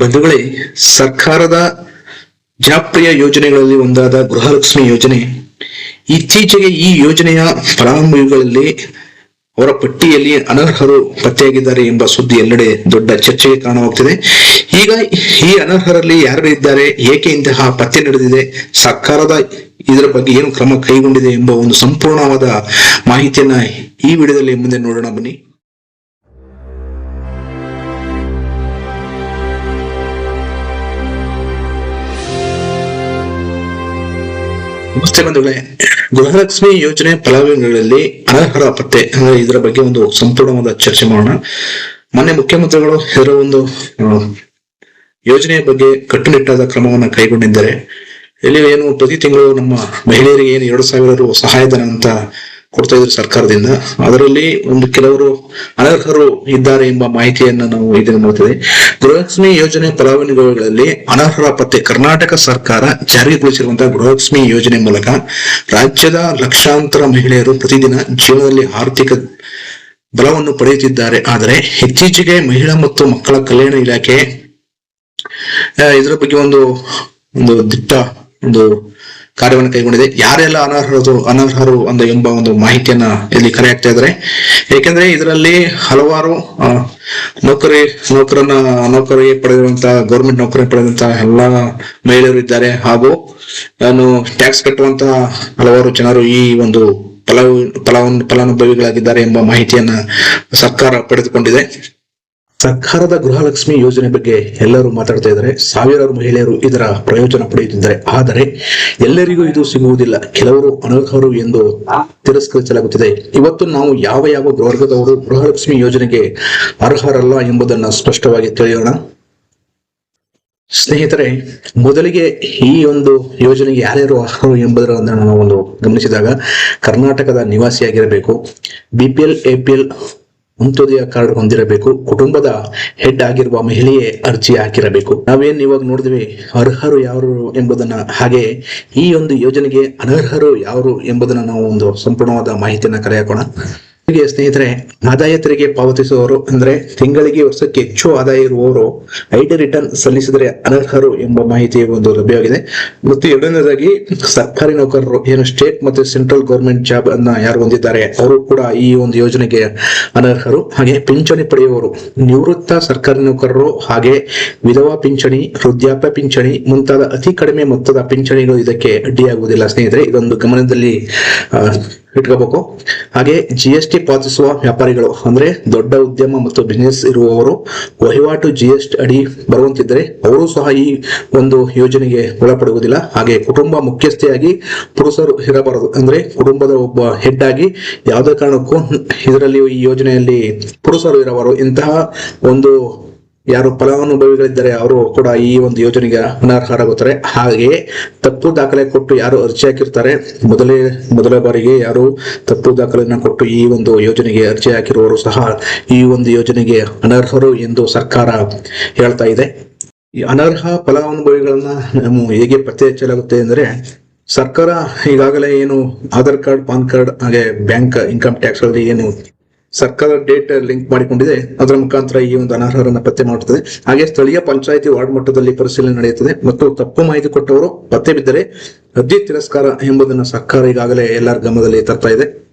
ಬಂಧುಗಳೇ, ಸರ್ಕಾರದ ಜನಪ್ರಿಯ ಯೋಜನೆಗಳಲ್ಲಿ ಒಂದಾದ ಗೃಹಲಕ್ಷ್ಮಿ ಯೋಜನೆ, ಇತ್ತೀಚೆಗೆ ಈ ಯೋಜನೆಯ ಫಲಾನುಭವಿಗಳಲ್ಲಿ ಅವರ ಪಟ್ಟಿಯಲ್ಲಿ ಅನರ್ಹರು ಪತ್ತೆಯಾಗಿದ್ದಾರೆ ಎಂಬ ಸುದ್ದಿ ಎಲ್ಲೆಡೆ ದೊಡ್ಡ ಚರ್ಚೆಗೆ ಕಾರಣವಾಗ್ತಿದೆ. ಈಗ ಈ ಅನರ್ಹರಲ್ಲಿ ಯಾರು ಇದ್ದಾರೆ, ಏಕೆ ಇಂತಹ ಪತ್ತೆ ನಡೆದಿದೆ, ಸರ್ಕಾರದ ಇದರ ಬಗ್ಗೆ ಏನು ಕ್ರಮ ಕೈಗೊಂಡಿದೆ ಎಂಬ ಒಂದು ಸಂಪೂರ್ಣವಾದ ಮಾಹಿತಿಯನ್ನ ಈ ವಿಡಿಯೋದಲ್ಲಿ ಮುಂದೆ ನೋಡೋಣ ಬನ್ನಿ. ನಮಸ್ತೆ ಬಂಧುಗಳೇ ಗೃಹಲಕ್ಷ್ಮಿ ಯೋಜನೆ ಫಲಾನುಭವಿಗಳಲ್ಲಿ ಅನರ್ಹರ ಪತ್ತೆ, ಅಂದ್ರೆ ಇದರ ಬಗ್ಗೆ ಒಂದು ಸಂಪೂರ್ಣವಾದ ಚರ್ಚೆ ಮಾಡೋಣ. ಮೊನ್ನೆ ಮುಖ್ಯಮಂತ್ರಿಗಳು ಇದರ ಒಂದು ಯೋಜನೆಯ ಬಗ್ಗೆ ಕಟ್ಟುನಿಟ್ಟಾದ ಕ್ರಮವನ್ನು ಕೈಗೊಂಡಿದ್ದಾರೆ. ಇಲ್ಲಿ ಏನು, ಪ್ರತಿ ತಿಂಗಳು ನಮ್ಮ ಮಹಿಳೆಯರಿಗೆ ಏನು ಎರಡು ಸಾವಿರ ರು ಸಹಾಯಧನ ಅಂತ ಕೊಡ್ತಾ ಇದ್ರು ಸರ್ಕಾರದಿಂದ. ಅದರಲ್ಲಿ ಒಂದು ಕೆಲವರು ಅನರ್ಹರು ಇದ್ದಾರೆ ಎಂಬ ಮಾಹಿತಿಯನ್ನ ನಾವು ಇದನ್ನು ನೋಡ್ತೇವೆ ಗೃಹಲಕ್ಷ್ಮಿ ಯೋಜನೆ ಫಲಾನುಭವಿಗಳಲ್ಲಿ ಅನರ್ಹರ ಪತ್ತೆ ಕರ್ನಾಟಕ ಸರ್ಕಾರ ಜಾರಿಗೊಳಿಸಿರುವಂತಹ ಗೃಹಲಕ್ಷ್ಮಿ ಯೋಜನೆ ಮೂಲಕ ರಾಜ್ಯದ ಲಕ್ಷಾಂತರ ಮಹಿಳೆಯರು ಪ್ರತಿದಿನ ಜೀವನದಲ್ಲಿ ಆರ್ಥಿಕ ಬಲವನ್ನು ಪಡೆಯುತ್ತಿದ್ದಾರೆ. ಆದರೆ ಇತ್ತೀಚೆಗೆ ಮಹಿಳಾ ಮತ್ತು ಮಕ್ಕಳ ಕಲ್ಯಾಣ ಇಲಾಖೆ ಇದರ ಬಗ್ಗೆ ಒಂದು ಒಂದು ದಿಟ್ಟ ಒಂದು ಕಾರ್ಯವನ್ನು ಕೈಗೊಂಡಿದೆ. ಯಾರೆಲ್ಲ ಅನರ್ಹರು ಅನರ್ಹರು ಅಂದ ಎಂಬ ಒಂದು ಮಾಹಿತಿಯನ್ನ ಇಲ್ಲಿ ಕರೆ ಆಗ್ತಾ ಇದ್ದಾರೆ. ಏಕೆಂದ್ರೆ ಇದರಲ್ಲಿ ಹಲವಾರು ನೌಕರಿ, ನೌಕರನ ನೌಕರಿ ಪಡೆದಿರುವಂತಹ ಗೌರ್ಮೆಂಟ್ ನೌಕರಿ ಪಡೆದಂತಹ ಎಲ್ಲ ಮಹಿಳೆಯರು ಇದ್ದಾರೆ. ಹಾಗೂ ನಾನು ಟ್ಯಾಕ್ಸ್ ಕಟ್ಟುವಂತ ಹಲವಾರು ಜನರು ಈ ಒಂದು ಫಲ ಫಲವನ್ನು ಫಲಾನುಭವಿಗಳಾಗಿದ್ದಾರೆ ಎಂಬ ಮಾಹಿತಿಯನ್ನ ಸರ್ಕಾರ ಪಡೆದುಕೊಂಡಿದೆ. ಸರ್ಕಾರದ ಗೃಹಲಕ್ಷ್ಮಿ ಯೋಜನೆ ಬಗ್ಗೆ ಎಲ್ಲರೂ ಮಾತಾಡ್ತಾ ಇದ್ದಾರೆ. ಸಾವಿರಾರು ಮಹಿಳೆಯರು ಇದರ ಪ್ರಯೋಜನ ಪಡೆಯುತ್ತಿದ್ದಾರೆ. ಆದರೆ ಎಲ್ಲರಿಗೂ ಇದು ಸಿಗುವುದಿಲ್ಲ. ಕೆಲವರು ಅನರ್ಹರು ಎಂದು ತಿರಸ್ಕರಿಸಲಾಗುತ್ತಿದೆ. ಇವತ್ತು ನಾವು ಯಾವ ಯಾವ ವರ್ಗದವರು ಗೃಹಲಕ್ಷ್ಮಿ ಯೋಜನೆಗೆ ಅರ್ಹರಲ್ಲ ಎಂಬುದನ್ನು ಸ್ಪಷ್ಟವಾಗಿ ತಿಳಿಯೋಣ. ಸ್ನೇಹಿತರೆ, ಮೊದಲಿಗೆ ಈ ಒಂದು ಯೋಜನೆಗೆ ಯಾರ್ಯಾರು ಅರ್ಹರು ಎಂಬುದರ ಒಂದು ಗಮನಿಸಿದಾಗ ಕರ್ನಾಟಕದ ನಿವಾಸಿಯಾಗಿರಬೇಕು. B P L A P L Antyodaya card ಹೊಂದಿರಬೇಕು. ಕುಟುಂಬದ ಹೆಡ್ ಆಗಿರುವ ಮಹಿಳೆಯೇ ಅರ್ಜಿ ಹಾಕಿರಬೇಕು. ನಾವೇನ್ ಇವಾಗ ನೋಡಿದ್ವಿ, ಅರ್ಹರು ಯಾರು ಎಂಬುದನ್ನ ಹಾಗೆ ಈ ಒಂದು ಯೋಜನೆಗೆ ಅನರ್ಹರು ಯಾರು ಎಂಬುದನ್ನ ನಾವು ಒಂದು ಸಂಪೂರ್ಣವಾದ ಮಾಹಿತಿಯನ್ನ ಕಲೆ ಹೀಗೆ ಸ್ನೇಹಿತರೆ, ಆದಾಯ ತೆರಿಗೆ ಪಾವತಿಸುವವರು ಅಂದ್ರೆ ತಿಂಗಳಿಗೆ ವರ್ಷಕ್ಕೆ ಹೆಚ್ಚು ಆದಾಯ ಇರುವವರು ಐಟಿ ರಿಟರ್ನ್ ಸಲ್ಲಿಸಿದರೆ ಅನರ್ಹರು ಎಂಬ ಮಾಹಿತಿ ಒಂದು ಲಭ್ಯವಾಗಿದೆ. ಮತ್ತು ಎರಡನೇದಾಗಿ, ಸರ್ಕಾರಿ ನೌಕರರು, ಏನು ಸ್ಟೇಟ್ ಮತ್ತು ಸೆಂಟ್ರಲ್ ಗೌರ್ಮೆಂಟ್ ಜಾಬ್ ಅನ್ನ ಯಾರು ಹೊಂದಿದ್ದಾರೆ, ಅವರು ಕೂಡ ಈ ಒಂದು ಯೋಜನೆಗೆ ಅನರ್ಹರು. ಹಾಗೆ ಪಿಂಚಣಿ ಪಡೆಯುವವರು, ನಿವೃತ್ತ ಸರ್ಕಾರಿ ನೌಕರರು, ಹಾಗೆ ವಿಧವಾ ಪಿಂಚಣಿ, ವೃದ್ಧಾಪ್ಯ ಪಿಂಚಣಿ, ಮುಂತಾದ ಅತಿ ಕಡಿಮೆ ಮೊತ್ತದ ಪಿಂಚಣಿಗಳು ಇದಕ್ಕೆ ಅಡ್ಡಿಯಾಗುವುದಿಲ್ಲ. ಸ್ನೇಹಿತರೆ, ಇದೊಂದು ಗಮನದಲ್ಲಿ ಇಟ್ಕೋಬೇಕು. ಹಾಗೆ ಜಿ ಎಸ್ ಟಿ ಪಾವತಿಸುವ ವ್ಯಾಪಾರಿಗಳು, ಅಂದ್ರೆ ದೊಡ್ಡ ಉದ್ಯಮ ಮತ್ತು ಬಿಸಿನೆಸ್ ಇರುವವರು, ವಹಿವಾಟು ಜಿ ಎಸ್ ಟಿ ಅಡಿ ಬರುವಂತಿದ್ದರೆ ಅವರು ಸಹ ಈ ಒಂದು ಯೋಜನೆಗೆ ಒಳಪಡುವುದಿಲ್ಲ. ಹಾಗೆ ಕುಟುಂಬ ಮುಖ್ಯಸ್ಥೆಯಾಗಿ ಪುರುಷರು ಇರಬಾರದು. ಅಂದ್ರೆ ಕುಟುಂಬದ ಒಬ್ಬ ಹೆಡ್ ಆಗಿ ಯಾವುದೇ ಕಾರಣಕ್ಕೂ ಇದರಲ್ಲಿ ಈ ಯೋಜನೆಯಲ್ಲಿ ಪುರುಷರು ಇರಬಾರದು. ಇಂತಹ ಒಂದು ಯಾರು ಫಲಾನುಭವಿಗಳಿದ್ದಾರೆ ಅವರು ಕೂಡ ಈ ಒಂದು ಯೋಜನೆಗೆ ಅನರ್ಹರಾಗುತ್ತಾರೆ. ಹಾಗೆ ತಪ್ಪು ದಾಖಲೆ ಕೊಟ್ಟು ಯಾರು ಅರ್ಜಿ ಹಾಕಿರ್ತಾರೆ, ಮೊದಲೇ, ಮೊದಲ ಬಾರಿಗೆ ಯಾರು ತಪ್ಪು ದಾಖಲೆಯನ್ನು ಕೊಟ್ಟು ಈ ಒಂದು ಯೋಜನೆಗೆ ಅರ್ಜಿ ಹಾಕಿರುವವರು ಸಹ ಈ ಒಂದು ಯೋಜನೆಗೆ ಅನರ್ಹರು ಎಂದು ಸರ್ಕಾರ ಹೇಳ್ತಾ ಇದೆ. ಈ ಅನರ್ಹ ಫಲಾನುಭವಿಗಳನ್ನ ನಾವು ಹೇಗೆ ಪತ್ತೆ ಹಚ್ಚಲಾಗುತ್ತೆ ಅಂದರೆ ಸರ್ಕಾರ ಈಗಾಗಲೇ ಏನು ಆಧಾರ್ ಕಾರ್ಡ್, ಪಾನ್ ಕಾರ್ಡ್, ಹಾಗೆ ಬ್ಯಾಂಕ್ ಇನ್ಕಮ್ ಟ್ಯಾಕ್ಸ್ ಅಲ್ಲಿ ಏನು ಸರ್ಕಾರ ಡೇಟ್ ಲಿಂಕ್ ಮಾಡಿಕೊಂಡಿದೆ, ಅದರ ಮುಖಾಂತರ ಈ ಒಂದು ಅನರ್ಹರನ್ನು ಪತ್ತೆ ಮಾಡುತ್ತದೆ. ಹಾಗೆ ಸ್ಥಳೀಯ ಪಂಚಾಯಿತಿ ವಾರ್ಡ್ ಮಟ್ಟದಲ್ಲಿ ಪರಿಶೀಲನೆ ನಡೆಯುತ್ತದೆ ಮತ್ತು ತಪ್ಪು ಮಾಹಿತಿ ಕೊಟ್ಟವರು ಪತ್ತೆ ಬಿದ್ದರೆ ಅರ್ಜಿ ತಿರಸ್ಕಾರ ಎಂಬುದನ್ನು ಸರ್ಕಾರ ಈಗಾಗಲೇ ಎಲ್ಲರ ಗಮನದಲ್ಲಿ ತರ್ತಾ ಇದೆ.